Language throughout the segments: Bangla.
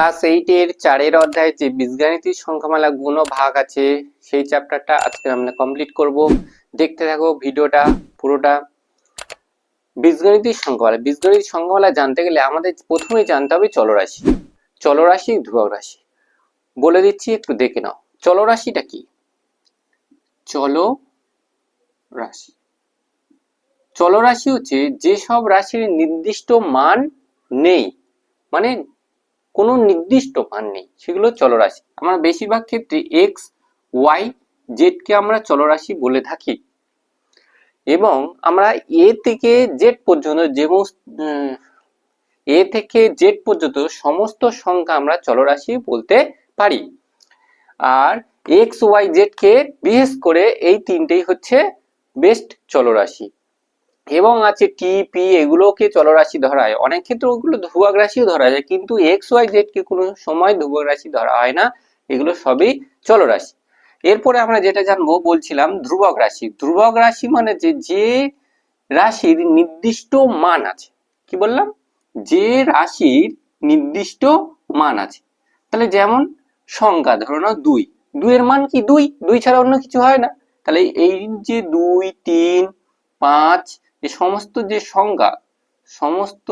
ক্লাস এইটের চারের অধ্যায়ে যে বীজগাণিতিক সংখ্যামালা গুণ ভাগ আছে, সেই চ্যাপ্টারটা আজকে আমরা কমপ্লিট করব। দেখতে থাকো ভিডিওটা, পুরোটা। বীজগণিতিক সংখ্যামালা বীজগণিতিক সংখ্যামালা জানতে গেলে আমাদের প্রথমেই জানতে হবে চলরাশি। চলরাশি, ধ্রুবক রাশি। বলে দিচ্ছি, একটু দেখে নাও। চলরাশিটা কি? চল রাশি চলরাশি হচ্ছে যেসব রাশির নির্দিষ্ট মান নেই। মানে কোনো নির্দিষ্ট মান নেই, সেগুলো চলরাশি। আমরা বেশিরভাগ ক্ষেত্রে এক্স ওয়াই জেডকে আমরা চলরাশি বলে থাকি। এবং আমরা এ থেকে জেড পর্যন্ত যে এ থেকে জেড পর্যন্ত সমস্ত সংখ্যা আমরা চলরাশি বলতে পারি। আর এক্স ওয়াই জেডকে বিশেষ করে এই তিনটেই হচ্ছে বেস্ট চলরাশি। এবং আছে টি পি এগুলোকে চলরাশি ধরা হয় অনেক ক্ষেত্রে ওগুলো ধ্রুবক রাশিও ধরা যায়, কিন্তু এক্স ওয়াই জেড কে কোনো সময় ধ্রুবক রাশি ধরা হয় না। এগুলো সবই চলরাশি। এরপরে আমরা যেটা জানব, বলছিলাম ধ্রুবক রাশি ধ্রুবক রাশি মানে যে যে রাশির নির্দিষ্ট মান আছে। কি বললাম? যে রাশির নির্দিষ্ট মান আছে। তাহলে যেমন সংখ্যা, ধরো না দুই। দুইয়ের মান কি দুই? দুই ছাড়া অন্য কিছু হয় না। তাহলে এই যে দুই, তিন, পাঁচ এই সমস্ত যে সংখ্যা সমস্ত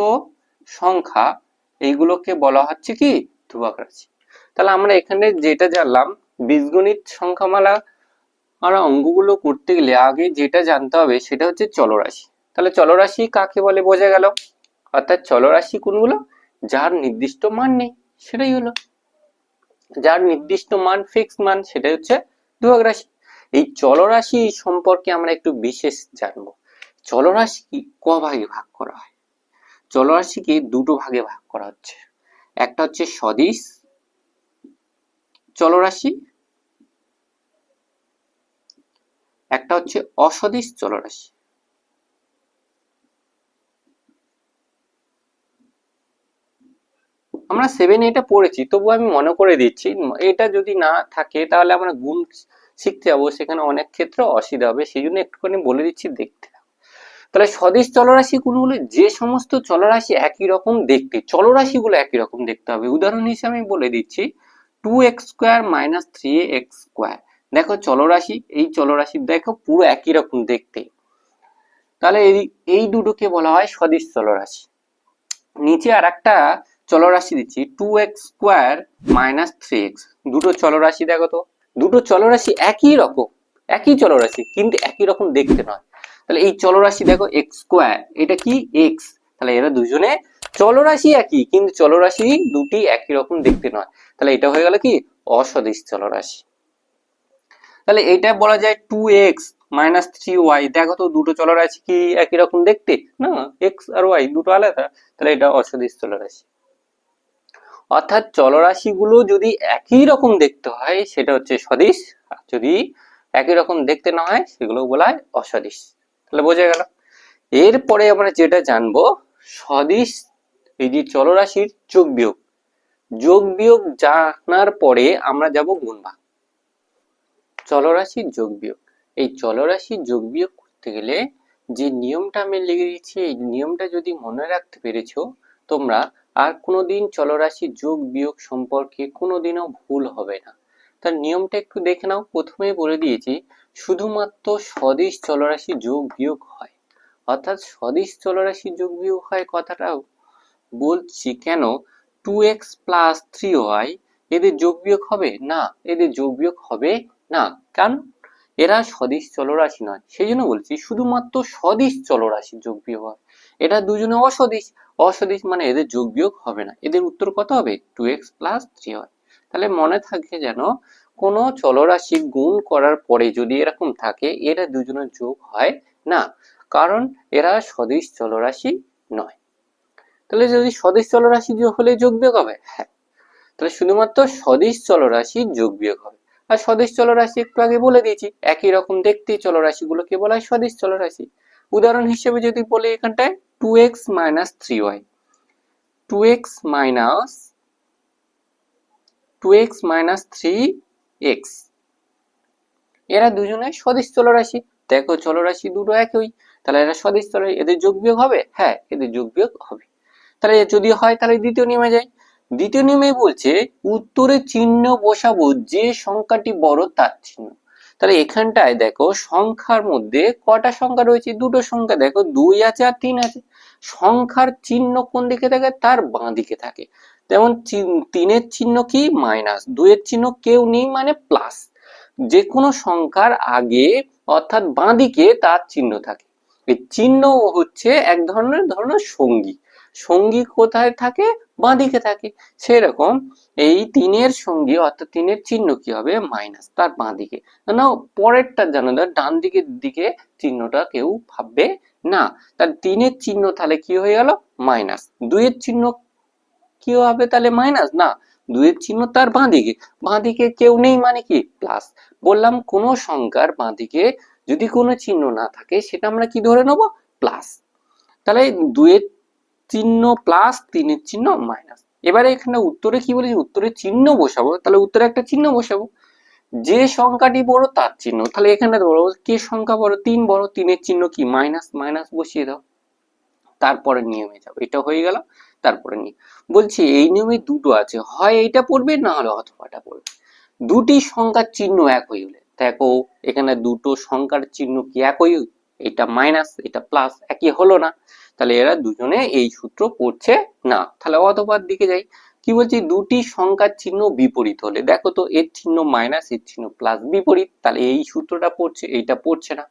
সংখ্যা, এইগুলোকে বলা হচ্ছে কি? ধ্রুবক রাশি। তাহলে আমরা এখানে যেটা জানলাম, বীজগণিত সংখ্যামালা আমরা অঙ্কগুলো করতে গেলে আগে যেটা জানতে হবে সেটা হচ্ছে চলরাশি। তাহলে চলরাশি কাকে বলে বোঝা গেল? অর্থাৎ চলরাশি কোনগুলো? যার নির্দিষ্ট মান নেই, সেটাই হলো। যার নির্দিষ্ট মান ফিক্স মান, সেটাই হচ্ছে ধ্রুবক রাশি। এই চলরাশি সম্পর্কে আমরা একটু বিশেষ জানব। চলরাশি কি ভাগে ভাগ করা হয়। চলরাশিকে দুটো ভাগে ভাগ করা হচ্ছে। একটা হচ্ছে সদিশ চলরাশি, একটা হচ্ছে অসদিশ চলরাশি। আমরা সেভেন এটা পড়েছি, তবু আমি মনে করে দিচ্ছি, এটা যদি না থাকে তাহলে আমরা গুণ শিখতে যাব, সেখানে অনেক ক্ষেত্রে অসুবিধা হবে, সেই জন্য একটুখানি বলে দিচ্ছি দেখতে। তাহলে স্বদেশ চলরাশি কোনগুলো? যে সমস্ত চলরাশি একই রকম দেখতে, চলরাশিগুলো একই রকম দেখতে হবে। উদাহরণ হিসেবে আমি বলে দিচ্ছি two x square minus three x square দেখো চলরাশি, এই চলরাশি দেখো পুরো একই রকম দেখতে। তাহলে এই এই দুটোকে বলা হয় সদিশ চলরাশি। নিচে আর একটা চলরাশি দিচ্ছি two x square minus three x দুটো চলরাশি দেখো তো। দুটো চলরাশি একই রকম, একই চলরাশি, কিন্তু একই রকম দেখতে নয়। তাহলে এই চলরাশি দেখো এক্স স্কোয়ার এটা কি? এক্স তাহলে এরা দুজনে চলরাশি একই, কিন্তু চলরাশি দুটি একই রকম দেখতে নয়। তাহলে এটা হয়ে গেল কি? অসদিশ চলরাশি। তাহলে এটা বলা যায় two x minus three y দেখো তো দুটো চলরাশি কি একই রকম দেখতে? না এক্স আর ওয়াই দুটো আলাদা। তাহলে এটা অসদিশ চলরাশি। অর্থাৎ চলরাশিগুলো যদি একই রকম দেখতে হয়, সেটা হচ্ছে সদিশ। আর যদি একই রকম দেখতে না হয় সেগুলো বলা হয় অসদিশ। তাহলে বোঝা গেল। এরপরে আমরা যেটা জানব সদিশ এই যে চলরাশির যোগ বিয়োগ। যোগ বিয়োগ জানার পরে আমরা যাব গুণ ভাগ। চলরাশির যোগ বিয়োগ। এই চলরাশির যোগ বিয়োগ করতে গেলে যে নিয়মটা আমি লিখে দিচ্ছি, এই নিয়মটা যদি মনে রাখতে পেরেছ, তোমরা আর কোনোদিন চলরাশি যোগ বিয়োগ সম্পর্কে কোনোদিনও ভুল হবে না। তার নিয়মটা একটু দেখে নাও। প্রথমেই বলে দিয়েছি শুধুমাত্র সদিশ চলরাশি যোগ বিয়োগ হয়। অর্থাৎ সদিশ চলরাশি যোগ বিয়োগ হয় কথাটা বলছি কেন? Two x plus three y এদের যোগ বিয়োগ হবে? না, এদের যোগ বিয়োগ হবে না। কারণ এরা সদিশ চলরাশি নয়। সেই জন্য বলছি শুধুমাত্র সদিশ চলরাশি যোগ বিয়োগ হয়। এটা দুজনে অসদিশ অসদিশ মানে এদের যোগ বিয়োগ হবে না। এদের উত্তর কত হবে? Two x plus three y তাহলে মনে থাকে যেন কোনো চলরাশি গুণ করার পরে যদি এরকম থাকে, এরা দুজনের যোগ হয় না। কারণ এরা সদিশ চলরাশি নয়। তাহলে যদি সদিশ চলরাশি হলে যোগ বিয়োগ হবে? হ্যাঁ। তাহলে শুধুমাত্র সদিশ চলরাশি যোগ বিয়োগ হবে। আর স্বদেশ চলরাশি একটু আগে বলে দিয়েছি, একই রকম দেখতে চলরাশিগুলোকে বলা হয় স্বদেশ চলরাশি। উদাহরণ হিসেবে যদি বলি এখানটায় two x minus three y two x minus two x minus three x এরা দুজনে সদিশ চলরাশি। দেখো চলরাশি দুটো একই, তাহলে এরা সদিশ চলরাশি। এদের যোগ বিয়োগ হবে? হ্যাঁ এদের যোগ বিয়োগ হবে। তাহলে যদি হয়, তাহলে দ্বিতীয় নিয়মে যায় দ্বিতীয় নিয়মে বলছে, উত্তরে চিহ্ন বসাবো, যে সংখ্যাটি বড় তার চিহ্ন। তাহলে এখানটায় দেখো, সংখ্যার মধ্যে কটা সংখ্যা রয়েছে? দুটো সংখ্যা। দেখো, দুই আছে আর তিন আছে। সংখ্যার চিহ্ন কোন দিকে থাকে? তার বাঁ দিকে থাকে। যেমন তিনের চিহ্ন কি? মাইনাস। দুইয়ের চিহ্ন কেউ নেই মানে প্লাস যে কোনো সংখ্যার আগে অর্থাৎ বাঁদিকে তার চিহ্ন থাকে। এই চিহ্ন হচ্ছে এক ধরনের ধরনের সঙ্গী। সঙ্গী কোথায় থাকে? বাঁদিকে থাকে। সেরকম এই তিনের সঙ্গী অর্থাৎ তিনের চিহ্ন কি হবে? মাইনাস তার বাঁদিকে। না, পরেরটা জানো ডান দিকের দিকে চিহ্নটা কেউ ভাববে না। তার তিনের চিহ্ন তাহলে কি হয়ে গেল? মাইনাস। দুইয়ের চিহ্ন কি হবে তাহলে মাইনাস না, দুইয়ের চিহ্ন তার বাঁ দিকে বাঁ দিকে কেউ নেই মানে কি? প্লাস বললাম কোন সংখ্যার বাঁ দিকে যদি কোনো চিহ্ন না থাকে, সেটা আমরা কি ধরে নেব? প্লাস তাহলে দুইয়ের চিহ্ন প্লাস তিনের চিহ্ন মাইনাস এবারে এখানে উত্তরে কি বলেছি? উত্তরে চিহ্ন বসাবো। তাহলে উত্তরে একটা চিহ্ন বসাবো। যে সংখ্যাটি বড় তার চিহ্ন। তাহলে এখানে বড় কে সংখ্যা বড়? তিন বড়, তিনের চিহ্ন কি? মাইনাস মাইনাস বসিয়ে দাও। তারপরে নিয়মে যাও এটা হয়ে গেল। তারপরে নিয়ে। বলছি, এই নিয়মে দুটো আছে, হয় এইটা পড়বে না হলে অথবাটা পড়বে। দুটি সংখ্যার চিহ্ন এক গেলে। দেখো, এখানে দুটো সংখ্যার চিহ্ন কি একই এটা মাইনাস এটা প্লাস একই হলো না। তাহলে এরা দুজনে এই সূত্র পড়ছে না। তাহলে অথবার দিকে যাই। কি বলছি? দুটি সংখ্যার চিহ্ন বিপরীত হলে। দেখো তো, এর চিহ্ন মাইনাস এর চিহ্ন প্লাস বিপরীত। তাহলে এই সূত্রটা পড়ছে, এইটা পড়ছে না।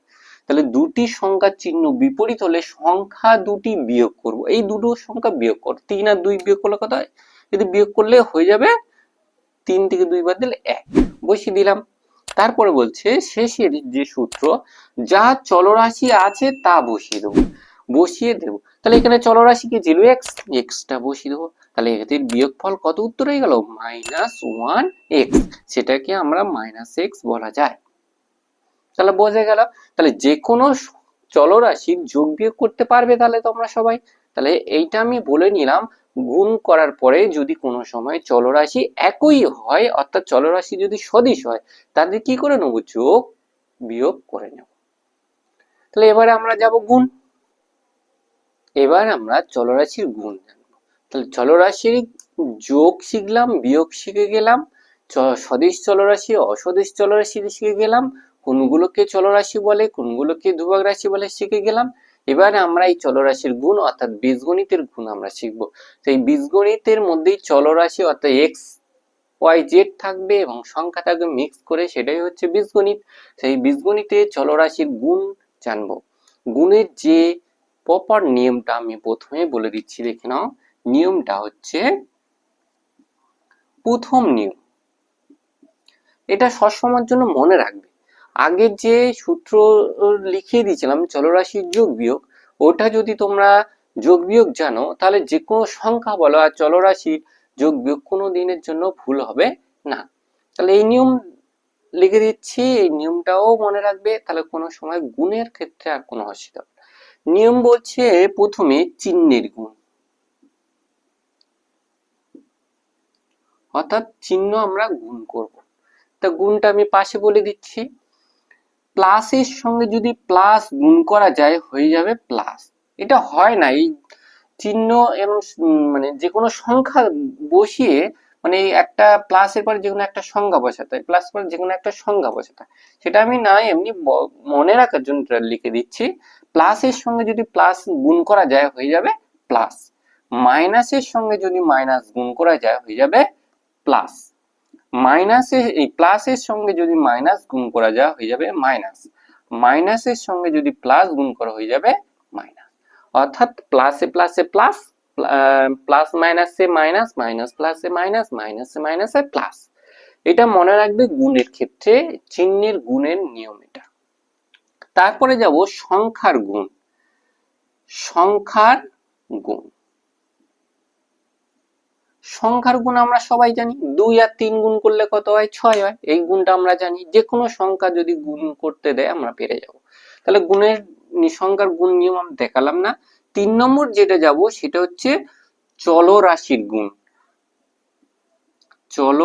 তাহলে দুটি সংখ্যার চিহ্ন বিপরীত হলে সংখ্যা দুটি বিয়োগ করব। এই দুটো সংখ্যা বিয়োগ কর। তিন আর দুই বিয়োগ করলে হয়? যদি বিয়োগ করলে হয়ে যাবে তিন থেকে দুই বাদ দিলে এক। বসিয়ে দিলাম। তারপরে বলছে, শেষের যে সূত্র, যা চলরাশি আছে তা বসিয়ে দেবো। বসিয়ে দেবো। তাহলে এখানে চলরাশি কি? ছিল এক্স এক্সটা বসিয়ে দেবো। তাহলে এদের বিয়োগফল কত উত্তর হয়ে গেল? মাইনাস ওয়ান এক্স সেটাকে আমরা মাইনাস এক্স বলা যায়। তাহলে বোঝা গেল। তাহলে যে কোনো চলরাশির যোগ বিয়োগ করতে পারবে তাহলে তোমরা সবাই। তাহলে এইটা আমি বলে নিলাম, গুণ করার পরে যদি কোনো সময় চলরাশি একই হয়, অর্থাৎ চলরাশি যদি সদিশ হয় তাদের কি করে নেব? যোগ বিয়োগ করে নেব। তাহলে এবারে আমরা যাব গুণ। এবার আমরা চলরাশির গুণ জানব। তাহলে চলরাশির যোগ শিখলাম, বিয়োগ শিখে গেলাম সদিশ চলরাশি অসদিশ চলরাশি শিখে গেলাম কোনগুলোকে চলরাশি বলে, কোনগুলোকে ধ্রুবক রাশি বলে শিখে গেলাম। এবারে আমরা এই চলরাশির গুণ অর্থাৎ বীজগণিতের গুণ আমরা শিখব। তো এই বীজগণিতের মধ্যেই চলরাশি অর্থাৎ এক্স ওয়াই জেড থাকবে এবং সংখ্যা থাকবে মিক্স করে সেটাই হচ্ছে বীজগণিত। সেই বীজগণিতে চলরাশির গুণ জানব। গুণের যে প্রপার নিয়মটা আমি প্রথমে বলে দিচ্ছি, দেখে নাও। নিয়মটা হচ্ছে প্রথম নিয়ম। এটা সবসময়ের জন্য মনে রাখবে। আগে যে সূত্র লিখিয়ে দিয়েছিলাম, চলরাশির যোগ বিয়োগ, ওটা যদি তোমরা যোগ বিয়োগ জানো, তাহলে যে কোনো সংখ্যা বলো আর চলরাশির যোগ বিয়োগ কোনো দিনের জন্য ভুল হবে না। তাহলে এই নিয়ম লিখে দিচ্ছি, এই নিয়মটাও মনে রাখবে, তাহলে কোনো সময় গুণের ক্ষেত্রে আর কোনো অসুবিধা। নিয়ম বলছে প্রথমে চিহ্নের গুণ। অর্থাৎ চিহ্ন আমরা গুণ করব। তা গুণটা আমি পাশে বলে দিচ্ছি। প্লাসের সঙ্গে যদি প্লাস গুণ করা যায়, হয়ে যাবে প্লাস এটা হয় না, এই চিহ্ন এবং মানে যে কোনো সংখ্যা বসিয়ে মানে একটা প্লাসের পরে যে কোনো একটা সংখ্যা বসাতে হয় প্লাস পরে যে কোনো একটা সংখ্যা বসাতে হয়। সেটা আমি না এমনি মনে রাখার জন্য লিখে দিচ্ছি। প্লাসের সঙ্গে যদি প্লাস গুণ করা যায়, হয়ে যাবে প্লাস মাইনাসের সঙ্গে যদি মাইনাস গুণ করা যায়, হয়ে যাবে প্লাস মাইনাসের এই প্লাসের সঙ্গে যদি মাইনাস গুণ করা যায় হয়ে যাবে মাইনাস। মাইনাসের সঙ্গে যদি প্লাস গুণ করা হয়ে যাবে মাইনাস। অর্থাৎ প্লাসে প্লাসে প্লাস প্লাস মাইনাসে মাইনাস মাইনাস প্লাসে মাইনাস, মাইনাসে মাইনাসে প্লাস। এটা মনে রাখবে গুণের ক্ষেত্রে চিহ্নের গুণের নিয়ম এটা। তারপরে যাব সংখ্যার গুণ। সংখ্যার গুণ। সংখ্যার গুণ আমরা সবাই জানি। দুই আর তিন গুণ করলে কত হয়? ছয় হয়। এই গুণটা আমরা জানি যে কোনো সংখ্যা যদি গুণ করতে দেয়, আমরা পেরে যাব। তাহলে গুণের সংখ্যার গুণ নিয়ম আমি দেখালাম না। তিন নম্বর যেটা যাব, সেটা হচ্ছে চল রাশির গুণ। চল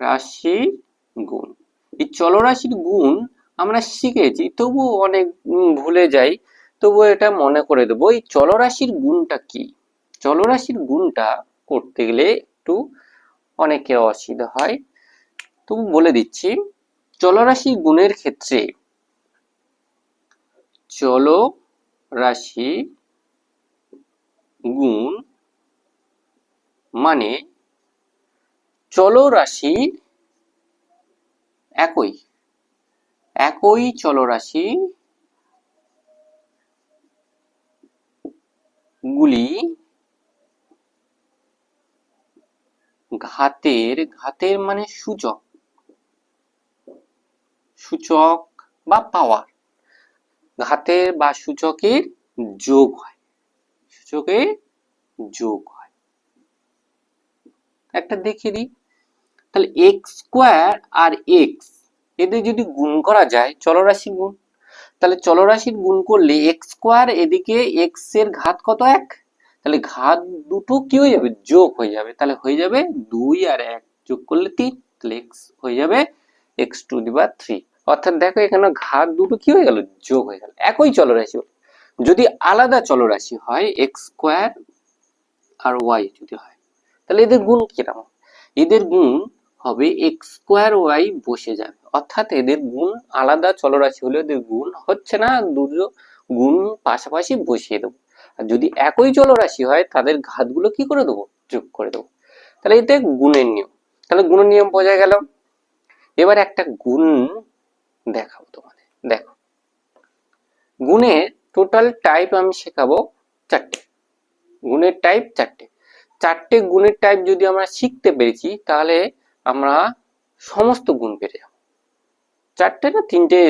রাশির গুণ। এই চলরাশির গুণ আমরা শিখেছি, তবু অনেক ভুলে যাই। তবু এটা মনে করে দেবো, এই চলরাশির গুণটা কি? চলরাশির গুণটা করতে গেলে একটু অনেকের অসুবিধা হয়। তবু বলে দিচ্ছি, চলরাশি গুণের ক্ষেত্রে চল রাশি গুণ মানে চলরাশি একই একই চলরাশি গুলি ঘাতের ঘাতের মানে সূচক। সূচক বা পাওয়ার ঘাতের বা সূচকের যোগ হয়। সূচকের যোগ হয়। একটা দেখিয়ে দিই। তাহলে এক্স স্কোয়ার আর এক্স এদের যদি গুণ করা যায়, চলরাশি গুণ। তাহলে চলরাশির গুণ করলে এক্স স্কোয়ার এদিকে এক্সের ঘাত কত? এক। তাহলে ঘাত দুটো কি হয়ে যাবে? যোগ হয়ে যাবে। তাহলে হয়ে যাবে দুই আর এক যোগ করলে তিন, তাহলে এক্স হয়ে যাবে এক্স টু দি থ্রি অর্থাৎ দেখো এখানে ঘাত দুটো কি হয়ে গেল? যোগ হয়ে গেল। একই চলরাশি। যদি আলাদা চলরাশি হয় এক্স স্কোয়ার আর ওয়াই যদি হয়, তাহলে এদের গুণ কীরকম? এদের গুণ হবে এক্স স্কোয়ার ওয়াই বসে যাবে। অর্থাৎ এদের গুণ আলাদা চলরাশি হলে এদের গুণ হচ্ছে না, দুটো গুণ পাশাপাশি বসিয়ে দেবো। আর যদি একই চলরাশি হয়, তাদের ঘাতগুলো কি করে দেবো? যোগ করে দেবো। তাহলে এতে গুণের নিয়ম। তাহলে গুণের নিয়ম বোঝা গেল। এবার একটা গুণ দেখাবো তোমাদের। দেখো গুণের টোটাল টাইপ আমি শেখাবো চারটে। গুণের টাইপ চারটে। চারটে গুণের টাইপ যদি আমরা শিখতে পেরেছি, তাহলে আমরা সমস্ত গুণ পেরে যাব। চারটে না, তিনটে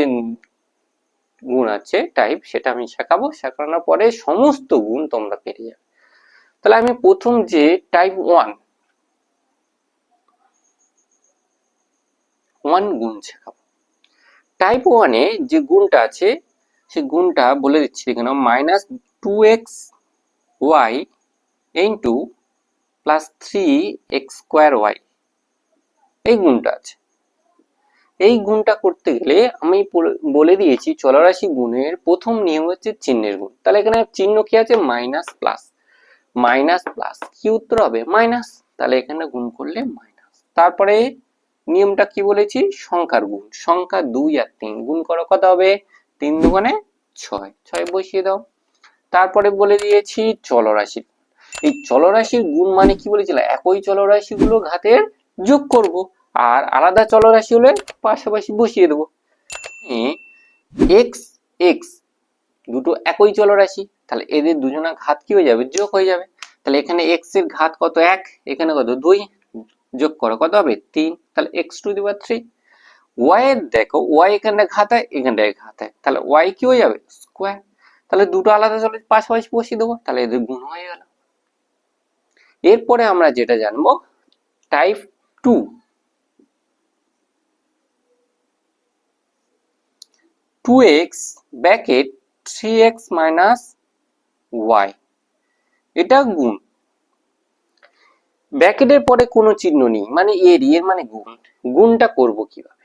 গুণ আছে টাইপ সেটা আমি শেখাবো। শেখানোর পরে সমস্ত গুণ তোমরা পেরে যাবে। তাহলে আমি প্রথম যে টাইপ ওয়ান ওয়ান গুণ শেখাবো। টাইপ ওয়ানে যে গুণটা আছে, সে গুণটা বলে দিচ্ছি এখানে minus two x y into plus three x square y এই গুণটা আছে। এই গুণটা করতে গেলে আমি বলে দিয়েছি চলরাশি গুণের প্রথম নিয়ম হচ্ছে চিহ্নের গুণ। তাহলে এখানে চিহ্ন কি আছে? Minus plus. মাইনাস প্লাস কি উত্তর হবে? মাইনাস। তাহলে এখানে গুণ করলে মাইনাস। তারপরে নিয়মটা কি বলেছি? সংখ্যার গুণ। সংখ্যা দুই আর তিন। গুণ করো কত হবে? তিন দুগুণে ছয়। ছয় বসিয়ে দাও। তারপরে বলে দিয়েছি চলরাশি। এই চলরাশির গুণ মানে কি বলেছিলাম? একই চলরাশি চলরাশিগুলো ঘাতের যোগ করব। আর আলাদা চলরাশি হলে পাশাপাশি বসিয়ে দেবো। এক্স এক্স দুটো একই চলরাশি তাহলে এদের দুজনা ঘাত কি হয়ে যাবে? যোগ হয়ে যাবে। তাহলে এখানে এক্সের ঘাত কত এক, এখানে কত দুই, যোগ করো কত হবে? তিন, তাহলে এক্স টু দিবার থ্রি ওয়াই এর দেখো ওয়াই এখানে ঘাত হয় এখানটায় ঘাত হয়। তাহলে ওয়াই কি হয়ে যাবে? স্কোয়ার তাহলে দুটো আলাদা চলে, পাশাপাশি বসিয়ে দেবো, তাহলে এদের গুণ হয়ে গেল। এরপরে আমরা যেটা জানব type two two x bracket three x minus y এটা গুণ। ব্র্যাকেটের পরে কোনো চিহ্ন নেই মানে এর এর মানে গুণ। গুণটা করব কীভাবে?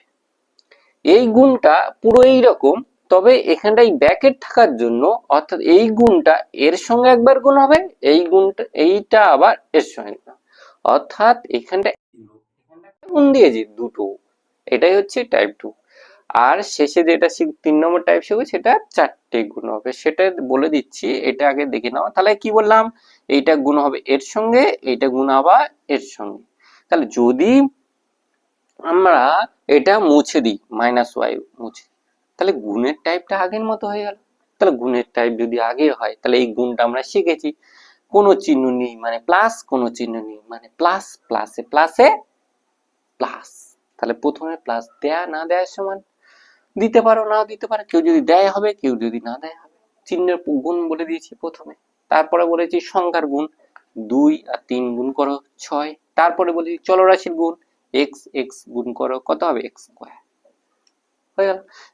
এই গুণটা পুরো এই রকম তবে এখানটায় ব্র্যাকেট থাকার জন্য, অর্থাৎ এই গুণটা এর সঙ্গে একবার গুণ হবে, এই গুণটা, এইটা আবার এর সঙ্গে অর্থাৎ এখানটা গুণ দিয়েছি দুটো, এটাই হচ্ছে টাইপ টু আর শেষে যেটা তিন নম্বর টাইপ শিখবে সেটা চারটে গুণ হবে। সেটা বলে দিচ্ছি, এটা আগে দেখে নাও। তাহলে কি বললাম? এইটা গুণ হবে এর সঙ্গে, এইটা গুণ আবার এর সঙ্গে। তাহলে যদি আমরা এটা মুছে দিই মাইনাস ওয়াই মুছে, তাহলে গুণের টাইপটা আগের মতো হয়ে গেল। তাহলে গুণের টাইপ যদি আগে হয়, তাহলে এই গুণটা আমরা শিখেছি। কোনো চিহ্ন নেই মানে প্লাস কোনো চিহ্ন নেই মানে প্লাস প্লাসে প্লাসে প্লাস তাহলে প্রথমে প্লাস দেয়া না দেওয়ার সমান। দিতে পারো, নাও দিতে পারো, কেউ যদি দেয় হবে, কেউ যদি না দেয় হবে। চিহ্নের গুণ বলে দিয়েছি প্রথমে। তারপরে বলেছি সংখ্যার গুণ। দুই আর তিন গুণ করো, ছয়। তারপরে বলেছি চলরাশির গুণ। এক্স এক্স গুণ করো, কত হবে? X square.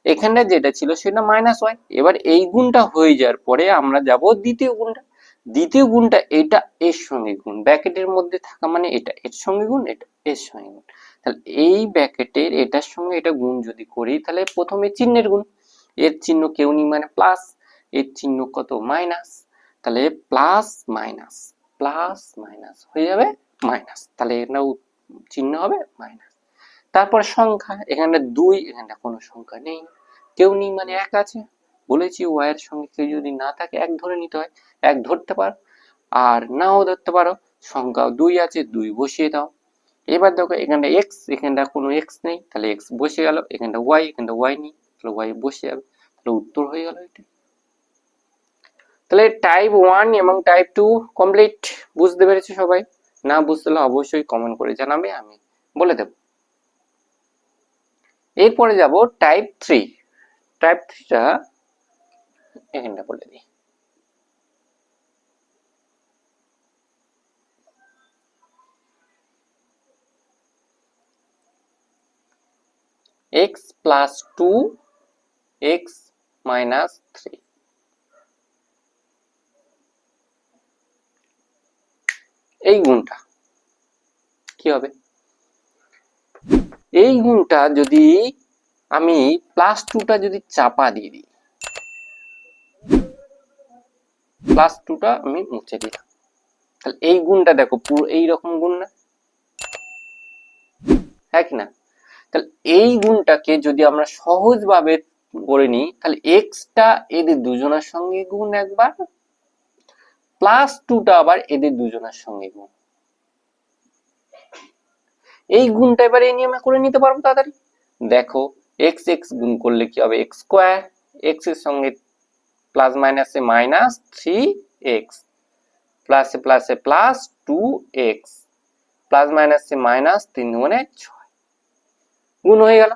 এখানে যেটা ছিল সেটা মাইনাস ওয়াই এবার এই গুণটা হয়ে যাওয়ার পরে আমরা যাব দ্বিতীয় গুণটা। দ্বিতীয় গুণটা এটা এর সঙ্গে গুণ। ব্র্যাকেটের মধ্যে থাকা মানে এটা। এর সঙ্গে গুণ, এটা এর সঙ্গে গুণ। তাহলে এই ব্র্যাকেটের এটার সঙ্গে এটা গুণ যদি করি, তাহলে প্রথমে চিহ্নের গুণ। এর চিহ্ন কেউ নি মানে প্লাস এর চিহ্ন কত? মাইনাস তাহলে প্লাস মাইনাস প্লাস মাইনাস হয়ে যাবে মাইনাস তাহলে এখানে চিহ্ন হবে মাইনাস তারপর সংখ্যা, এখানে দুই, এখানে কোনো সংখ্যা নেই। কেউ নেই মানে এক আছে। বলেছি ওয়াই এর সঙ্গে কেউ যদি না থাকে, এক ধরে নিতে হয়, এক ধরতে পারো। আর নাও ধরতে পারো সংখ্যা দুই আছে, দুই বসিয়ে দাও। এবার দেখো এখানটা এক্স এখানটা কোনো এক্স নেই, তাহলে এক্স বসে গেল, এখানটা ওয়াই এখানটা ওয়াই নেই, তাহলে ওয়াই বসে যাবে, তাহলে উত্তর হয়ে গেল এটা। তাহলে টাইপ ওয়ান এবং টাইপ টু কমপ্লিট বুঝতে পেরেছ সবাই? না বুঝতে হলে অবশ্যই কমেন্ট করে জানাবে, আমি বলে দেব। এরপরে যাব টাইপ থ্রি টাইপ থ্রিটা এখানটা বলে দিই। X plus 2 x minus 3 এই গুণটা, কি হবে? এই গুণটা যদি আমি প্লাস টুটা যদি চাপা দিয়ে দিই প্লাস টুটা আমি মুছে দিলাম। তাহলে এই গুণটা দেখো, পুরো এই রকম গুণ না? হ্যাঁ কি না? তাহলে এই গুণটাকে যদি আমরা সহজভাবে করে নিই, তাহলে এক্সটা এদের দুজনের সঙ্গে গুণ একবার প্লাস টুটা আবার এদের দুজনের সঙ্গে গুণ। এই গুণটা এবার এই নিয়মে করে নিতে পারব তাড়াতাড়ি। দেখো এক্স এক্স গুণ করলে কি হবে? এক্স স্কোয়ার এক্সের সঙ্গে প্লাস মাইনাসে মাইনাস থ্রি এক্স প্লাসে প্লাসে প্লাস টু এক্স প্লাস মাইনাসে মাইনাস তিন মানে ছয়। গুণ হয়ে গেল।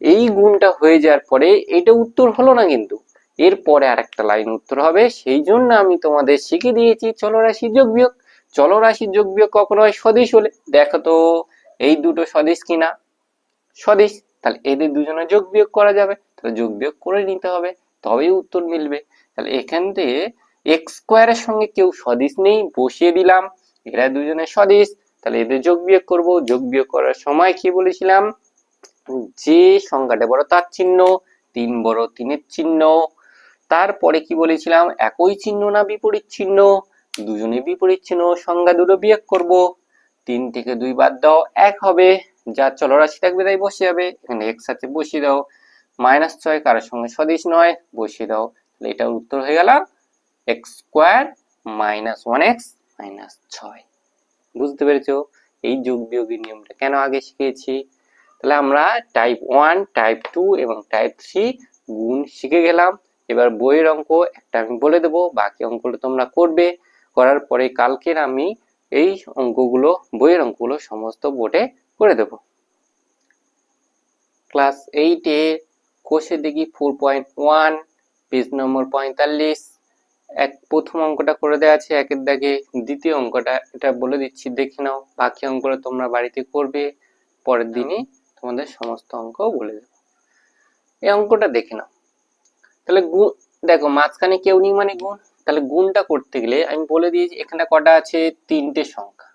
এই গুণটা হয়ে যাওয়ার পরে এটা উত্তর হলো না কিন্তু। এরপরে আর একটা লাইন উত্তর হবে, সেই জন্য আমি তোমাদের শিখে দিয়েছি চলরাশি যোগ বিয়োগ। চলরাশি যোগ বিয়োগ কখনো হয় সদিশ হলে। দেখো তো, এই দুটো সদিশ কিনা? সদিশ তাহলে এদের দুজনে যোগ বিয়োগ করা যাবে। তাহলে যোগ বিয়োগ করে নিতে হবে, তবেই উত্তর মিলবে। তাহলে এখান থেকে এক্স স্কোয়ারের সঙ্গে কেউ সদিশ নেই, বসিয়ে দিলাম। এরা দুজনে সদিশ তাহলে এদের যোগ বিয়োগ করব। যোগ বিয়োগ করার সময় কি বলেছিলাম? যে সংখ্যাটা বড় তার চিহ্ন, তিন বড় তিনের চিহ্ন। তারপরে কি বলেছিলাম? একই চিহ্ন না বিপরীত চিহ্ন? দুজনে বিপরীত চিহ্ন সংখ্যা দুটো বিয়োগ করব। তিন থেকে দুই বাদ দাও, এক হবে। যা চলরাশি থাকবে তাই বসে যাবে। এখানে এক্স আছে, বসিয়ে দাও। মাইনাস ছয় কারোর সঙ্গে সদিশ নয়, বসিয়ে দাও। তাহলে এটার উত্তর হয়ে গেল x square minus one x minus ছয়। বুঝতে পেরেছ? এই যোগ বিয়োগের নিয়মটা কেন আগে শিখেছি তাহলে আমরা টাইপ ওয়ান টাইপ টু এবং টাইপ থ্রি গুণ শিখে গেলাম। এবার বইয়ের অঙ্ক একটা আমি বলে দেবো, বাকি অঙ্কগুলো তোমরা করবে। করার পরে কালকের আমি এই অঙ্কগুলো, বইয়ের অঙ্কগুলো সমস্ত বোর্ডে করে দেব। ক্লাস এইটে কোষে দেখি four point one page number পঁয়তাল্লিশ। এক প্রথম অঙ্কটা করে দেওয়া আছে, একের দাগে দ্বিতীয় অঙ্কটা, এটা বলে দিচ্ছি, দেখে নাও। বাকি অঙ্কটা তোমরা বাড়িতে করবে, পরের দিনই তোমাদের সমস্ত অঙ্ক বলে দেবো। এই অঙ্কটা দেখে নাও। তাহলে গুণ, দেখো মাঝখানে কেউ নেই মানে গুণ। তাহলে গুণটা করতে গেলে আমি বলে দিয়েছি, এখানে কটা আছে? তিনটে সংখ্যা।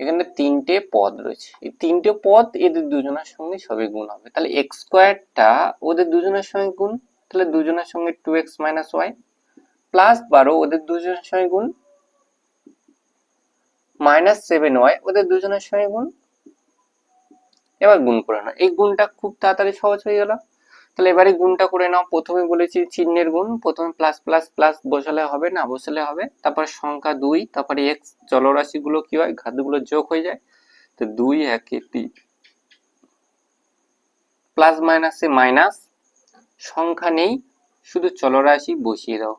এখানে তিনটে পদ রয়েছে। এই তিনটে পদ এদের দুজনের সঙ্গে সবই গুণ হবে। তাহলে এক্স স্কোয়ারটা ওদের দুজনের সঙ্গে গুণ। তাহলে দুজনের সঙ্গে two x minus y plus বারো ওদের দুজনের সঙ্গে গুণ। মাইনাস সেভেন ওয়াই ওদের দুজনের সঙ্গে গুণ। এবার গুণ করে নাও। এই গুণটা খুব তাড়াতাড়ি সহজ হয়ে গেল। তাহলে এবারে গুণটা করে নাও। প্রথমে বলেছি চিহ্নের গুণ। প্রথমে প্লাস প্লাস প্লাস বসালে হবে না, বসালে হবে। তারপর সংখ্যা দুই, তারপরে এক্স চলরাশি গুলো কি হয়? ঘাতগুলো যোগ হয়ে যায়। তো দুই, একে তিন। প্লাস মাইনাসে মাইনাস সংখ্যা নেই, শুধু চলরাশি বসিয়ে দাও।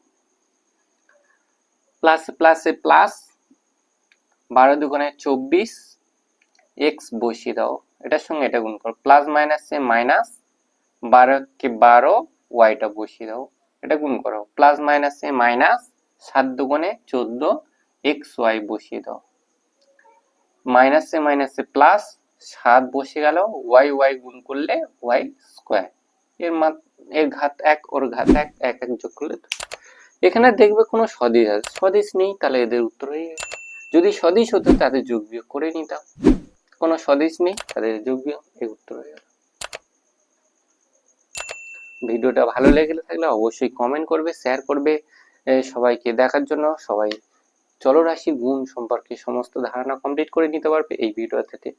প্লাস প্লাসে প্লাস বারো দুগুণে চব্বিশ এক্স বসিয়ে দাও। এটার সঙ্গে এটা গুণ করো। প্লাস মাইনাসে মাইনাস বারোকে বারো ওয়াইটা বসিয়ে দাও। এটা গুণ করো। প্লাস মাইনাসে মাইনাস সাত দুগুণে চোদ্দ এক্স ওয়াই বসিয়ে দাও। মাইনাসে মাইনাসে প্লাস সাত বসে গেল ওয়াই ওয়াই গুণ করলে ওয়াই স্কোয়ার এর মা এর ঘাত এক, ওর ঘাত এক এক এক যোগ করলে এখানে দেখবে কোনো সদিশ আছে। সদিশ নেই, তাহলে এদের উত্তর হয়ে যদি সদিশ হতো তাদের যোগ বিয়োগ করে নিতাম। কোনো সদিশ নেই, তাদের যোগ্য, এই উত্তর হয়ে গেল। ভিডিওটা ভালো লেগে থাকলে অবশ্যই কমেন্ট করবে শেয়ার করবে সবাইকে দেখার জন্য। সবাই চলরাশি গুণ সম্পর্কে সমস্ত ধারণা কমপ্লিট করে নিতে পারবে এই ভিডিও থেকে